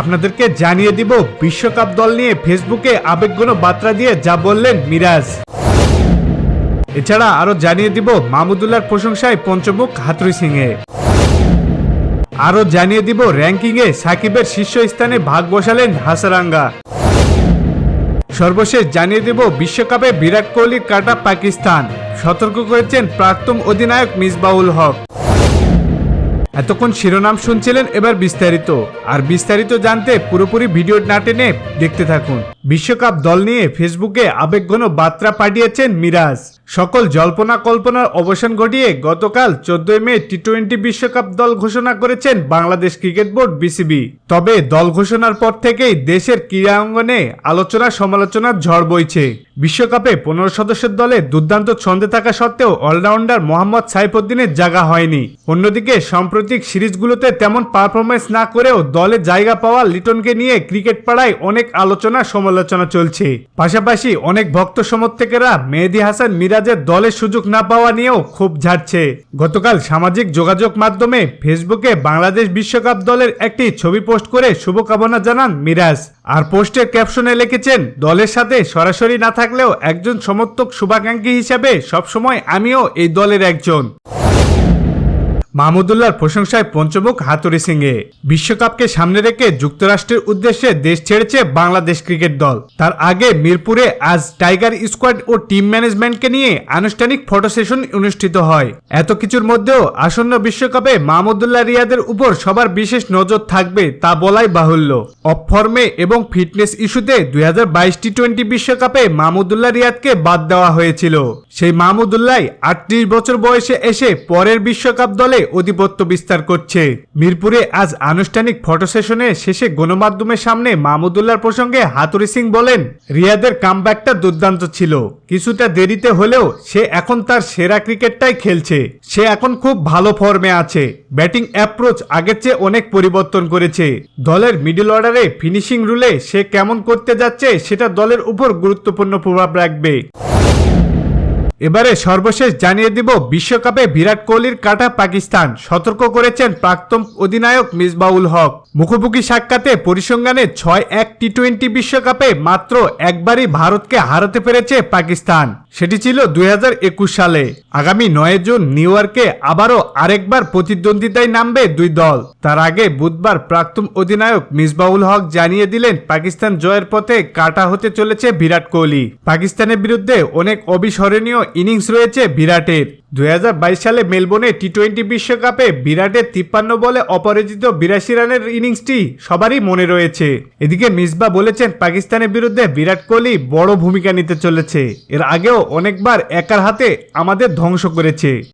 আপনাদেরকে জানিয়ে দিব, বিশ্বকাপ দল নিয়ে ফেসবুকে আবেগঘন বার্তা দিয়ে যা বললেন মিরাজ। এছাড়া আরও জানিয়ে দিব মাহমুদুল্লাহর প্রশংসায় পঞ্চমুখ হাতুরি সিংয়ে আরও জানিয়ে দিব, র্যাঙ্কিংয়ে সাকিবের শীর্ষস্থানে ভাগ বসালেন হাসারাঙ্গা। সর্বশেষ জানিয়ে দেব, বিশ্বকাপে বিরাট কোহলির কাটা পাকিস্তান। সতর্ক করেছেন প্রাক্তন অধিনায়ক মিসবাউল হক। এতক্ষণ শিরোনাম শুনছিলেন এবার বিস্তারিত। আর বিস্তারিত জানতে পুরোপুরি ভিডিও না টেনে দেখতে থাকুন। বিশ্বকাপ দল নিয়ে ফেসবুকে আবেগঘন বার্তা পাঠিয়েছেন মিরাজ। সকল জল্পনা কল্পনার অবসান ঘটিয়ে গতকাল চোদ্দই মে টি টোয়েন্টি বিশ্বকাপ দল ঘোষণা করেছেন বাংলাদেশ ক্রিকেট বোর্ড বিসিবি। তবে দল ঘোষণার পর থেকেই দেশের ক্রীড়া অঙ্গনে আলোচনা সমালোচনার ঝড় বইছে। বিশ্বকাপে পনেরো সদস্যের দলে দুর্দান্ত ছন্দে থাকা সত্ত্বেও অলরাউন্ডার মোহাম্মদ সাইফুদ্দিনের জায়গা হয়নি। অন্যদিকে, সাম্প্রতিক সিরিজগুলোতে তেমন পারফরমেন্স না করেও দলে জায়গা পাওয়া লিটনকে নিয়ে ক্রিকেট পাড়ায় অনেক আলোচনা সমালোচনা চলছে। পাশাপাশি অনেক ভক্ত সমর্থকেরা মেহেদি হাসান মিরাজের দলের সুযোগ না পাওয়া নিয়েও খুব ঝাড়ছে। গতকাল সামাজিক যোগাযোগ মাধ্যমে ফেসবুকে বাংলাদেশ বিশ্বকাপ দলের একটি ছবি পোস্ট করে শুভকামনা জানান মিরাজ। আর পোস্টের ক্যাপশনে লিখেছেন, দলের সাথে সরাসরি না থাকলেও একজন সমর্থক শুভাকাঙ্ক্ষী হিসাবে সবসময় আমিও এই দলের একজন। মাহমুদুল্লাহর প্রশংসায় পঞ্চমুখ হাতুরি সিংয়ে বিশ্বকাপকে সামনে রেখে যুক্তরাষ্ট্রের উদ্দেশ্যে দেশ ছেড়েছে বাংলাদেশ ক্রিকেট দল। তার আগে মিরপুরে আজ টাইগার স্কোয়াড ও টিম ম্যানেজমেন্টকে নিয়ে আনুষ্ঠানিক ফটো সেশন অনুষ্ঠিত হয়। এত কিছুর মধ্যেও আসন্ন বিশ্বকাপে মাহমুদুল্লাহ রিয়াদের উপর সবার বিশেষ নজর থাকবে তা বলাই বাহুল্য। অফ ফর্মে এবং ফিটনেস ইস্যুতে দুই হাজার বাইশ টি টোয়েন্টি বিশ্বকাপে মাহমুদুল্লাহ রিয়াদকে বাদ দেওয়া হয়েছিল। সেই মাহমুদুল্লাহ আটত্রিশ বছর বয়সে এসে পরের বিশ্বকাপ দলে আধিপত্য বিস্তার করছে। মিরপুরে আজ আনুষ্ঠানিক ফটো সেশনে শেষে গণমাধ্যমের সামনে মাহমুদুল্লাহর প্রসঙ্গে হাতুরি সিং বলেন, রিয়াদের কামব্যাকটা দুর্দান্ত ছিল। কিছুটা দেরিতে হলেও সে এখন তার সেরা ক্রিকেটটাই খেলছে। সে এখন খুব ভালো ফর্মে আছে। ব্যাটিং অ্যাপ্রোচ আগের চেয়ে অনেক পরিবর্তন করেছে। দলের মিডল অর্ডারে ফিনিশিং রুলে সে কেমন করতে যাচ্ছে সেটা দলের উপর গুরুত্বপূর্ণ প্রভাব রাখবে। এবারে সর্বশেষ জানিয়ে দিব, বিশ্বকাপে বিরাট কোহলির কাটা পাকিস্তান। সতর্ক করেছেন প্রাক্তন অধিনায়ক মিসবাউল হক। মুখোমুখি সাক্ষাতে পরিসংখ্যানে ছয় এক টি টোয়েন্টি বিশ্বকাপে মাত্র একবারই ভারতকে হারাতে পেরেছে পাকিস্তান। সেটি ছিল দু হাজার একুশ সালে। আগামী নয় জুন নিউ ইয়র্কে আবারও আরেকবার প্রতিদ্বন্দ্বিতায় নামবে দুই দল। তার আগে বুধবার প্রাক্তন অধিনায়ক মিসবাউল হক জানিয়ে দিলেন, পাকিস্তান জয়ের পথে কাটা হতে চলেছে বিরাট কোহলি। পাকিস্তানের বিরুদ্ধে অনেক অবিস্মরণীয় ইনিংস রয়েছে বিরাটের। দু হাজার বাইশ সালে মেলবোর্নে টি টোয়েন্টি বিশ্বকাপে বিরাটের তিপ্পান্ন বলে অপরাজিত বিরাশি রানের ইনিংসটি সবারই মনে রয়েছে। এদিকে মিসবা বলেছেন পাকিস্তানের বিরুদ্ধে বিরাট কোহলি বড় ভূমিকা নিতে চলেছে। এর আগেও অনেকবার একার হাতে আমাদের ধ্বংস করেছে।